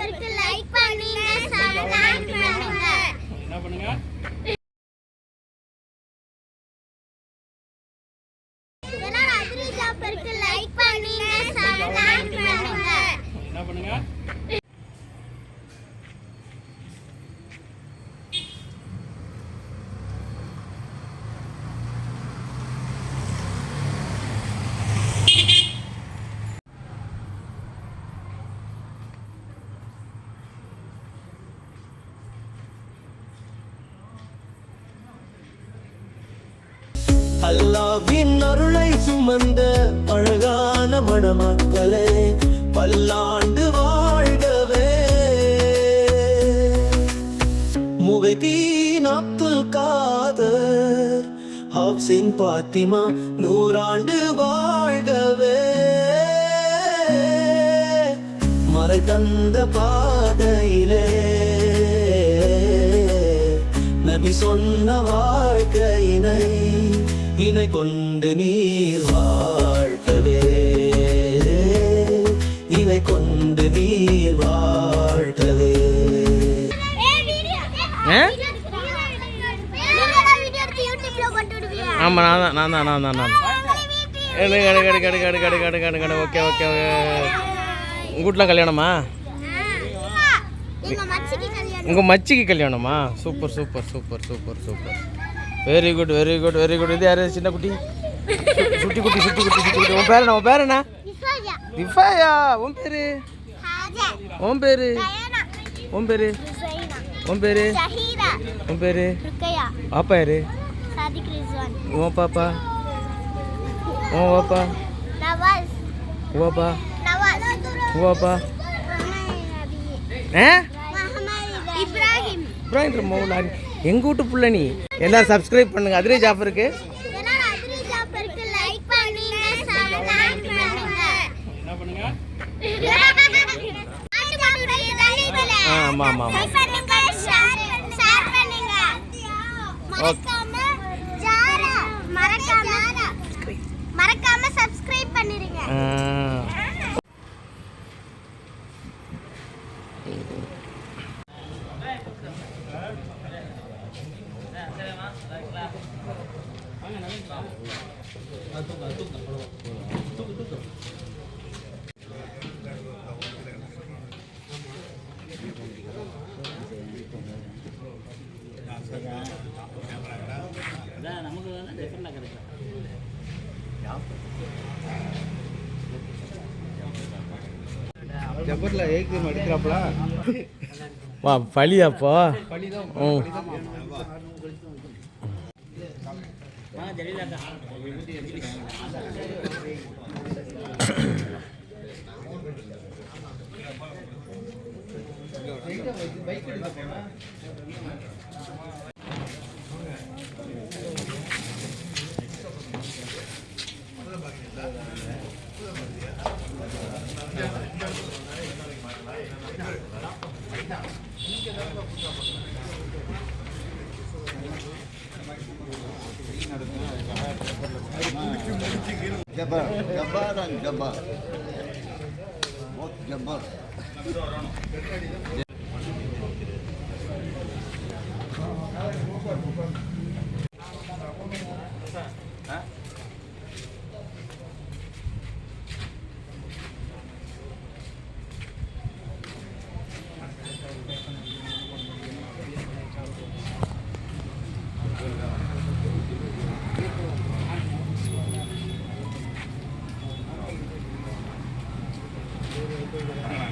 ஜாஃபருக்கு like பண்ணுங்க subscribe பண்ணுங்க? அருளை சுமந்த அழகான மணமக்களே பல்லாண்டு வாழ்கவே. முகைதீன் அப்துல் காதர் ஹப்சின் பாத்திமா நூறாண்டு வாழ்கவே. மறை தந்த பாதையிலே நபி சொன்ன வாழ்க்கையினை இணை கொண்டு நீர் வாழ்த்தவே. இணை கொண்டு நீர் வாழ்த்தவே. ஆமாம் நான் தான் நான் தான் நான் தான் நான் தான். கடு கடு கடு கடு கடு கடு கடு கடு கடு. Okay okay okay. உங்கள் வீட்டில் கல்யாணம்? உங்கள் மச்சிக்கு கல்யாணமா? Super super super super super. Very good very good very good இது யாரு? சின்ன குட்டி? சுட்டி குட்டி சுட்டி குட்டி சுட்டி குட்டி. உன் பேர் என்ன? உன் பேர் என்ன? திஃபாயா உன் பேரு? உன் பேரு? உன் பேரு? உன் பேரு? உன் பேரு? பாப்பா யாரு? உன் பாப்பா? உன் பாப்பா? இப்ராஹிம். இப்ராஹிம் மௌலாரி எங்கள் வீட்டு புள்ள நீ? எல்லாரும் சப்ஸ்கிரைப் பண்ணுங்கள் அதிரே ஜாஃபருக்கு ஆமாம் ஆமாம் ஆமாம் மறக்காம சப்ஸ்கிரைப் பண்ணிருங்க. நமக்கு வேணால் டிஃபரெண்டாக பழியாப்பா பைக் எடுத்து போனா ஜபர் ஜபார் அண்ட்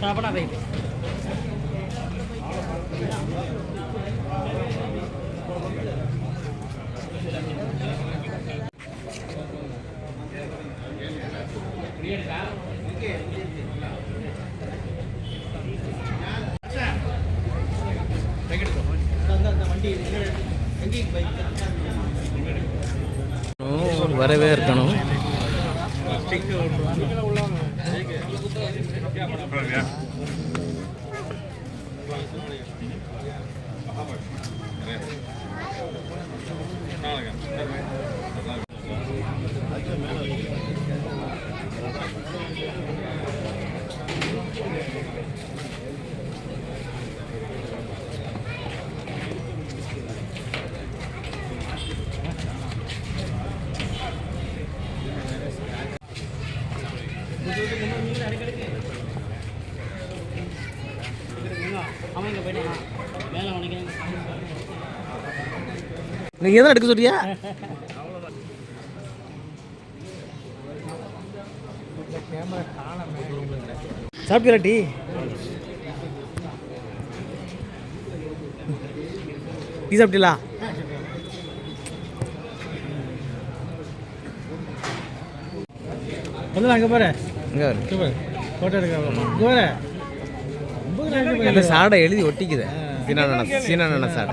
তারপর நீங்கள் எதுவும் எடுக்க சொல்றியா? சாப்பிட்டீங்களா டீ? டீ சாப்பிட்டீங்களா? வந்து அங்கே பாரு. இங்கே பாரு. ஃபோட்டோ எடுக்க பாரு. சாடை எழுதி ஒட்டிக்குது. சீனான சீனான சாடை.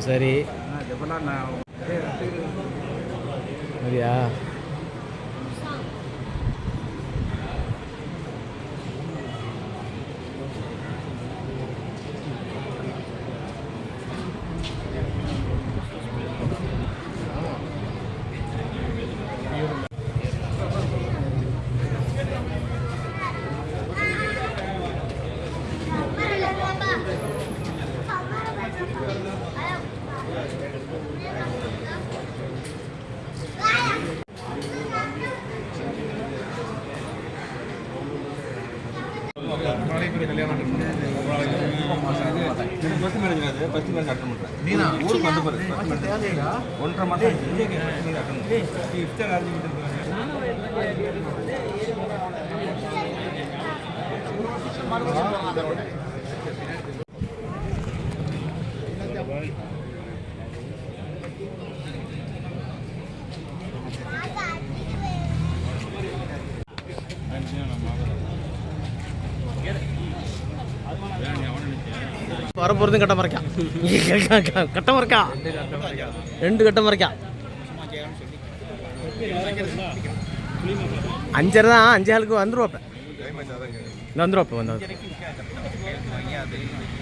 சரி. அப்படியா? மாமா. ஆமாம் இன்ஷா அல்லாஹ். ஆ, சரி சரியா வரப்போகிறதும் கட்ட மறைக்கான் கட்ட மறைக்கா. ரெண்டு கட்ட மறைக்கா. அஞ்சரை தான் அஞ்சு ஆளுக்கு வந்துருவாப்ப இந்த வந்துருவாப்ப வந்து. நிக்காகை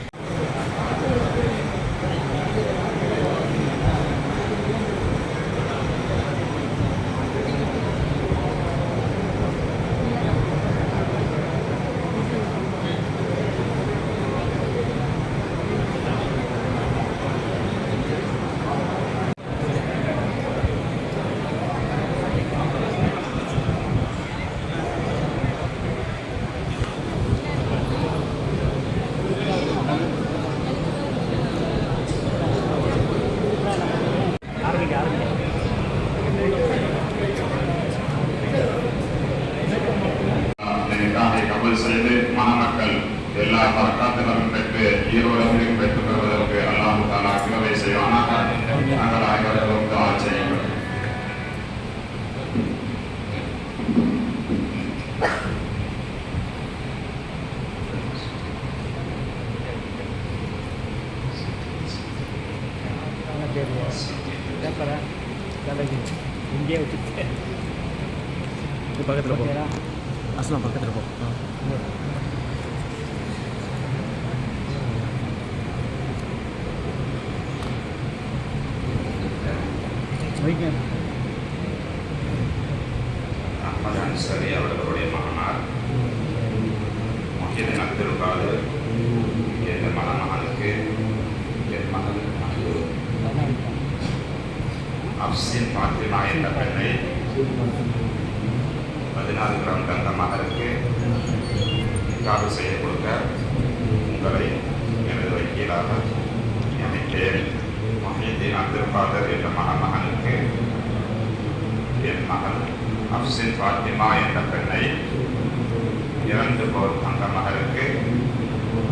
இறந்து போர் அந்த மகருக்கு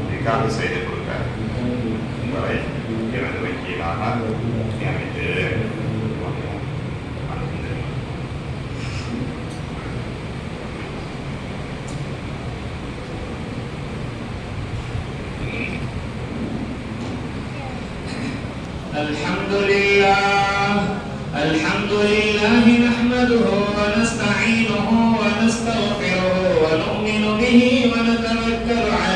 நிகாது செய்து கொடுத்தார் உங்களை எனது வக்கீலாக நியமித்து الحمد لله الحمد لله نحمده ونستعينه أكبر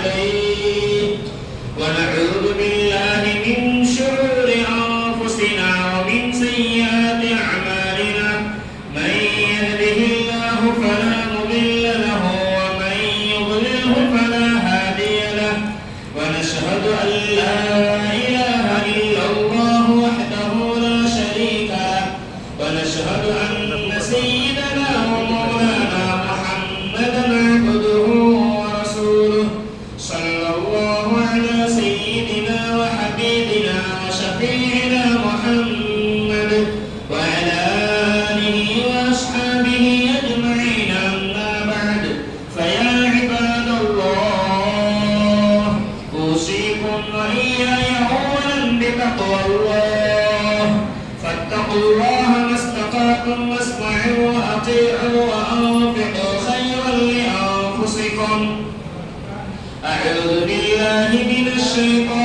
لكم واسمعوا وأطيعوا وأنفقوا خيرا لأنفسكم أعوذ بالله من الشيطان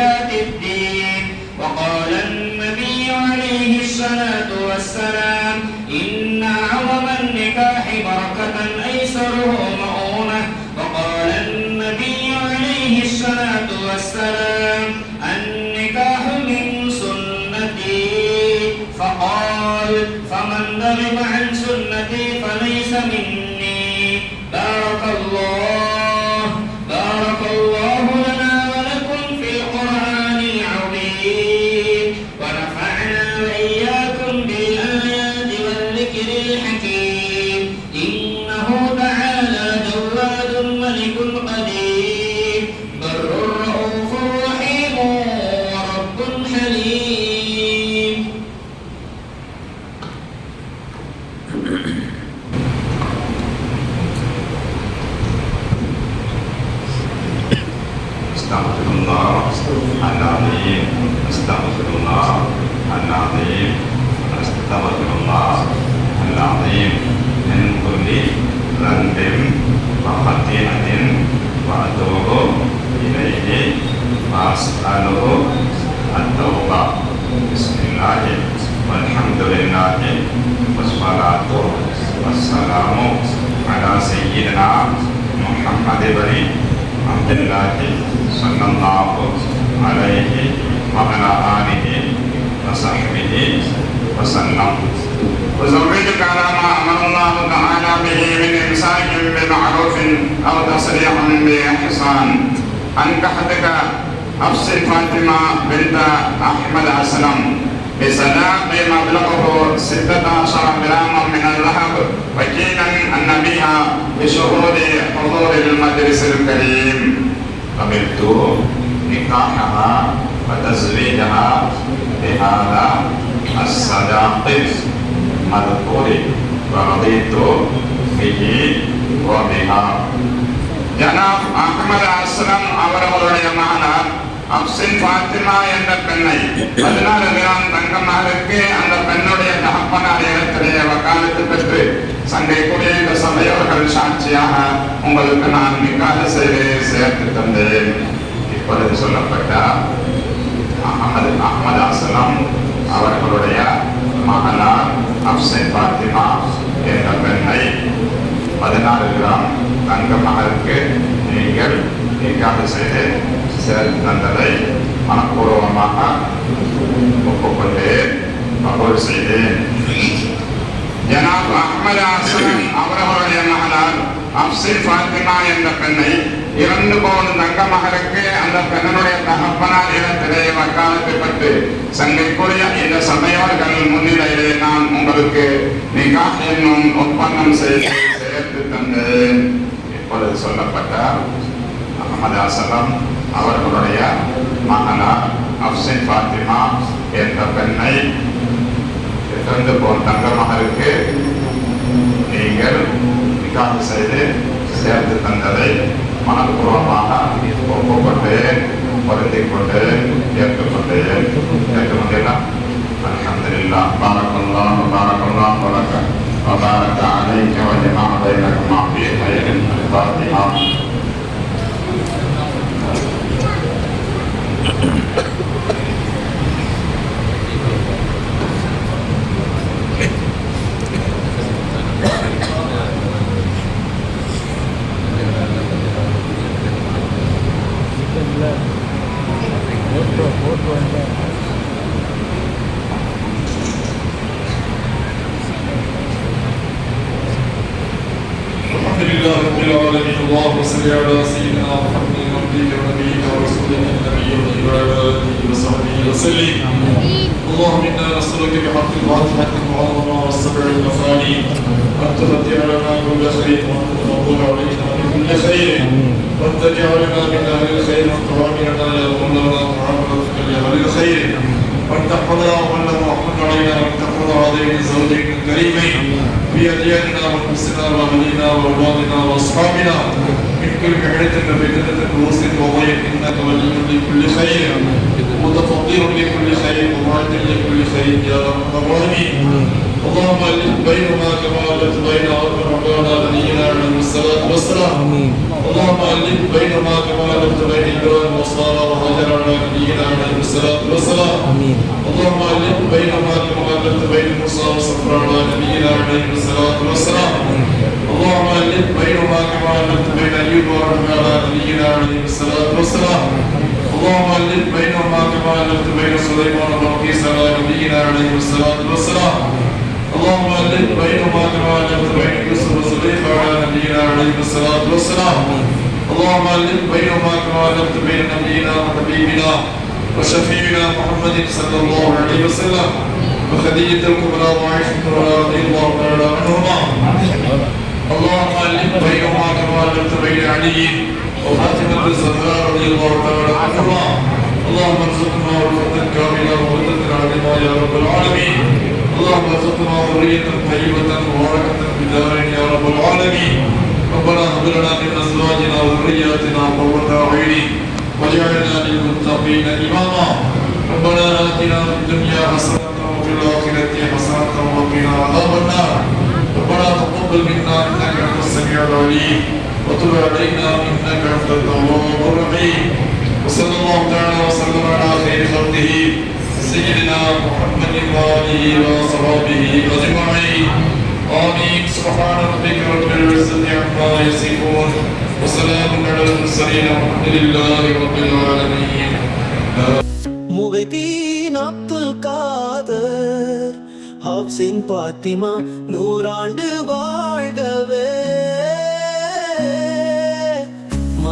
ذات الدين. وقال النبي عليه الصلاة والسلام إن عظم النكاح بركة أيسره مؤونة. وقال النبي عليه الصلاة والسلام النكاح من سنتي. فقال فمن ضرب سيدنا محمد بن عبد الله صلى الله عليه وعلى آله وصحبه وسلم. وزوجك على ما أمر الله تعالى به من إمساك بمعروف أو تصريح بإحسان. أنكحتك أفصي فاطمة بنت أحمد أسلم. Misalnya, may mabila ko po sila na sa kamilang ang minalahag pagkinan ang nabiha iso ko ni Pahulil Madirisil Karim. Amin to Nikah na ha Patazwi na ha Tehala As-sadaqis அப்சின் Fathima என்ற பெண்ணை. பதினாலு கிராம் தங்கமகளுக்கு அந்த பெண்ணுடைய தகப்பனார் இடத்திலேயே வக்காலத்து பெற்று சங்கைக்குரிய இந்த சபையோர்கள் சாட்சியாக உங்களுக்கு நான் நிக்காத செய்து சேர்த்து தந்தேன். இப்பொழுது சொல்லப்பட்ட அகமது அகமது அஸ்லம் அவர்களுடைய மகனார் அப்சின் ஃபாத்திமா என்ற பெண்ணை பதினாறு கிராம் தங்க மகருக்கு நீங்கள் நீக்காக செய்து சேர்த்து மனப்பூர்வமாக ஒப்புக்கொண்டு கபூல் செய்தேன். ஜனாப் அஹ்மது ஹசன் அவர்களுடைய மகளார் அப்சில் ஃபாத்திமா என்ற பெண்ணை இரண்டு பவுன் தங்க மகருக்கு அந்த பெண்ணனுடைய தகப்பனார் இடத்திலே வக்காலத்தை பட்டு சங்கைக்குரிய இந்த சபையோர்கள் முன்னிலையிலே நான் உங்களுக்கு நிகா என்னும் ஒப்பந்தம் செய்து சேர்த்து தந்தேன். இப்பொழுது சொல்லப்பட்டார் முகமது அசலம் அவர்களுடைய மகனார் அப்சின் பாத்திமா என்ற பெண்ணை இறந்து போல் தங்க மகருக்கு நீங்கள் நிக்காக செய்து சேர்த்து தந்ததை மனப்பூர்வமாக ஒப்புக்கொண்டு பொருந்திக் கொண்டு ஏற்றுக்கொண்டு وسلم. اللهم إنا نسألك بحق الفاتحه المعظمه والسبع المثاني أن تفتح لنا كل خير وأن تفضل علينا بكل خير. وأن تجعلنا من أهل الخير وأن تعاملنا يا مولانا معاملتك لاهل الخير. وأن تحفظنا وأن محمد علينا وأن تحفظ هذين الزوجين الكريمين بأدياننا ونفسنا وأهلنا وأولادنا وأصحابنا. من كل محنة وفتنة ووسط وضيق إنك ولي لكل خير. متفضل لكل خير ومعد لكل خير يا رب العالمين اللهم ألف بيننا كما ألفت بين ربنا نبينا عليه الصلاة والسلام. اللهم ألف بيننا كما ألفت بين إبراهيم وسارة وهاجر على نبينا عليه الصلاة والسلام. اللهم ألف بيننا كما ألفت بين موسى وصفر على نبينا عليه الصلاة والسلام. اللهم ألف بيننا كما ألفت بين أيوب ورحمة على نبينا عليه الصلاة والسلام. اللهم ألف بينهما كما ألفت بين سليمان وبلقيس على نبينا عليه الصلاة والسلام. اللهم ألف بينهما كما ألفت بين يوسف وزليخا على نبينا عليه الصلاة والسلام. اللهم ألف بينهما كما ألفت بين نبينا وحبيبنا وشفيعنا محمد صلى الله عليه وسلم وخديجة الكبرى وعائشة الكبرى رضي الله تعالى عنهما. اللهم ألف بينهما كما ألفت بين علي وفاطمة الزهراء رضي الله تعالى عنهما اللهم ارزقنا رفقة كاملة ومدة عظيمة يا رب العالمين اللهم ارزقنا ذرية طيبة مباركة في الدارين يا رب العالمين ربنا هب لنا من أزواجنا وذرياتنا قرة أعين واجعلنا للمتقين إماما ربنا آتنا في الدنيا حسنة وفي الآخرة حسنة وقنا عذاب النار. ربنا تقبل منا إنك أنت السميع العليم. وتب علينا انك انت التواب الرحيم وصلى الله تعالى وسلم على خير خلقه سيدنا محمد واله وصحبه اجمعين امين سبحان ربك رب العزه عما يصفون وسلام على المرسلين والحمد لله رب العالمين முகைதீன் அப்துல் காதர் ஹப்சின் பாத்திமா நூறாண்டு வாழ்கவே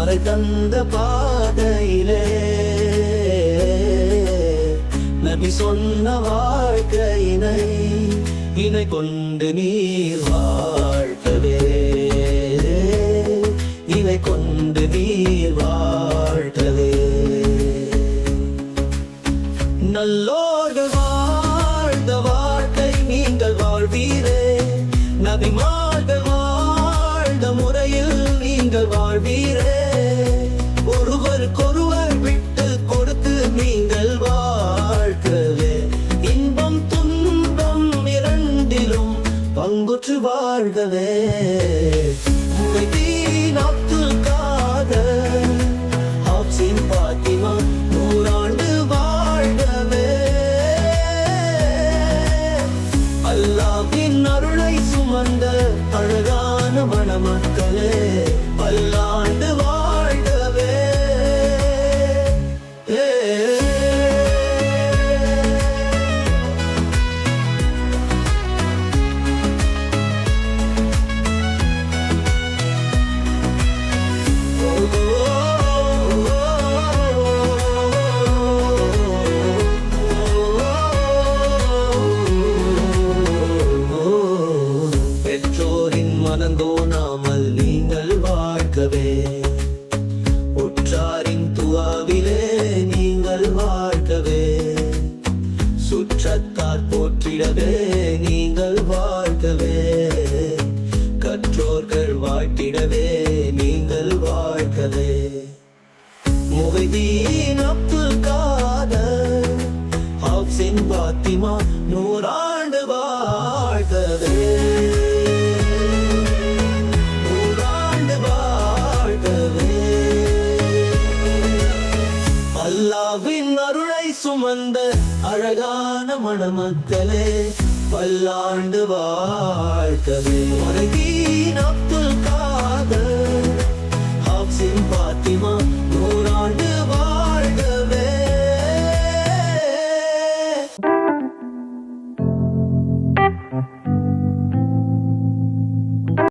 மறை தந்த பாதையிலே. நபி சொன்ன வாழ்க்கையினை இணை கொண்டு நீர் வாழ்த்தவே. இணை கொண்டு நீர் வாழ்த்தவே. நல்லோர்கள் முகைதீன் அப்துல் காதர் ஹாப்சின் பாத்திமா நூறாண்டு வாழ்த்தவே நூறாண்டு வாழ்த்தவே அல்லாவின் அருளை சுமந்த அழகான மணமக்களே பல்லாண்டு வாழ்த்தவே வாழ்க்கவே அப்துல்